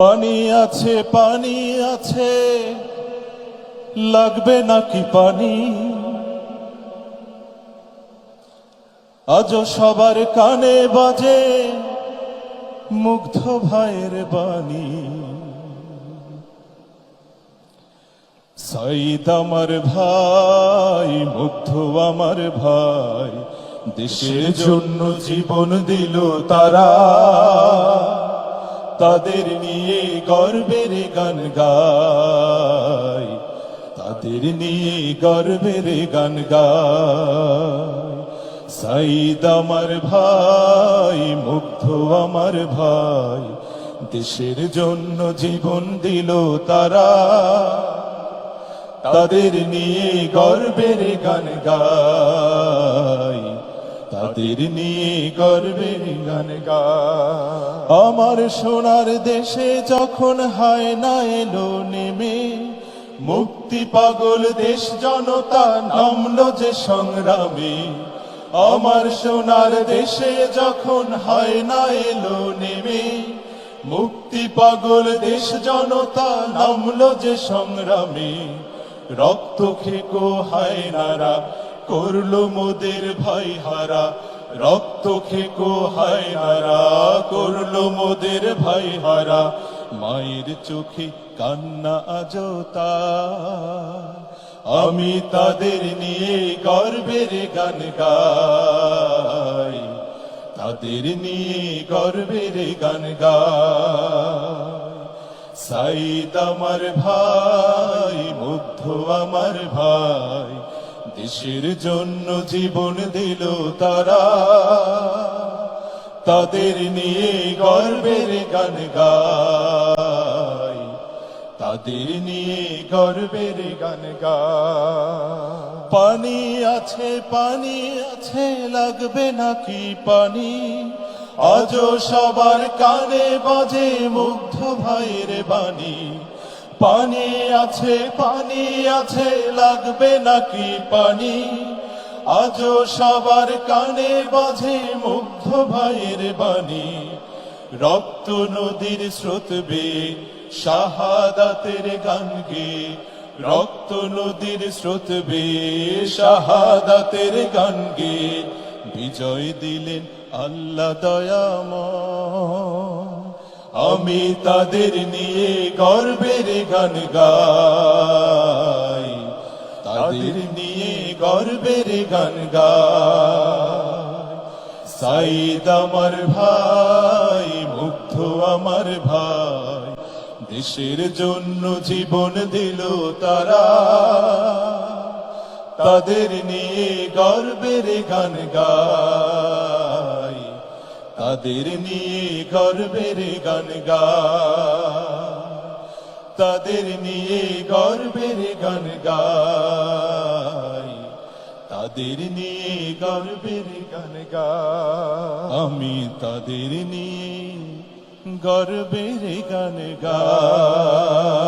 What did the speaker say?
পানি আছে পানি আছে। লাগবে নাকি পানি? আজ সবার কানে বাজে মুগ্ধ ভাইয়ের বাণী। সাইদ আমার ভাই মুগ্ধ আমার ভাই দেশের জন্য জীবন দিল তারা। তাদের নিয়ে গর্বের গান গায় তাদের নিয়ে গর্বের গান গায় সাইদ আমার ভাই, মুগ্ধ আমার ভাই, দেশের জন্য জীবন দিল তারা। তাদের নিয়ে গর্বের গান গাই। তাদের নিয়ে গর্বের গান গায় আমার সোনার দেশে যখন হায় না এলো নেমে, মুক্তি পাগল দেশ জনতা নামলো যে সংগ্রামে। আমার সোনার দেশে যখন হয় না এলো নেমে, মুক্তি পাগল দেশ জনতা নামলো যে সংগ্রামে। রক্ত খেকো হায় নারা করল মোদের ভাই হারা, রক্ত খেকো হায় হারা করল মোদের ভাই হারা, মায়ের চোখে কান্না আজতা আমি তাদের নিয়ে গর্বের গান গাই, তাদের নিয়ে গর্বের গান গাই। আমার ভাই মুগ্ধ আমার ভাই দেশের জন্য জীবন দিল তারা। তাদের নিয়ে গর্বের গান গাই। তাদের নিয়ে গর্বের গান গায় পানি আছে পানি আছে, লাগবে নাকি পানি? আজও সবার কানে বাজে মুগ্ধ ভাইয়ের বাণী। পানি আছে পানি আছে, লাগবে নাকি পানি? আজও সবার কানে বাজে মুগ্ধ ভাইয়ের বাণী। রক্ত নদীর স্রোত বে, শাহাদাতের গান গে। রক্ত নদীর স্রোত বে, শাহাদাতের গান গে। বিজয় দিলেন আল্লাহ দয়াময়। আমি তাদের নিয়ে গর্বের গান গাই। তাদের নিয়ে গর্বের গান গাই। সাইদ আমার ভাই, মুগ্ধ আমার ভাই। দেশের জন্য জীবন দিল তারা। তাদের নিয়ে গর্বের গান গাই। তাদের নিয়ে গর্বের গান গায় তাদের নিয়ে গর্বের গান গাই। তাদের নিয়ে গর্বের গান গায় আমি তাদের নিয়ে গর্বের গান গায়